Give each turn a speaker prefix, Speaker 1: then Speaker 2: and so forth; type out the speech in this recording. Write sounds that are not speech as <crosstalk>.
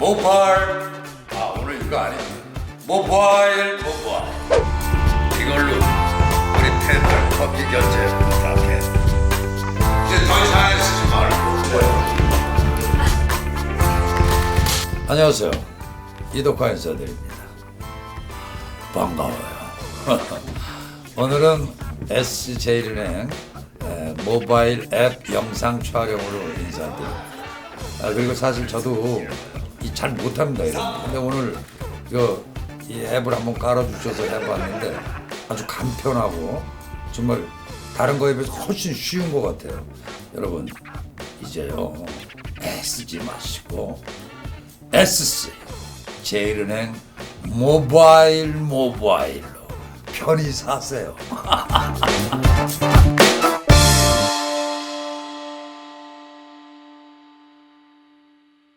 Speaker 1: 모팔 아 오늘 이거 아니지 모바일 모바 이걸로 우리 팬들 커피 결제 부탁해. 이제 더 이상 쓰지 말고. 안녕하세요. 이덕화 인사드립니다. 반가워요. <laughs> 오늘은 SJ은행 에, 모바일 앱 영상 촬영으로 인사드립니다. 아, 그리고 사실 저도 이잘 못합니다 이런 거. 근데 오늘 이거 이 앱을 한번 깔아주셔서 해봤는데 아주 간편하고 정말 다른 거에 비해서 훨씬 쉬운 것 같아요. 여러분 이제요 애쓰지 마시고 SC 제일은행 모바일 모바일로 편히 사세요. <laughs>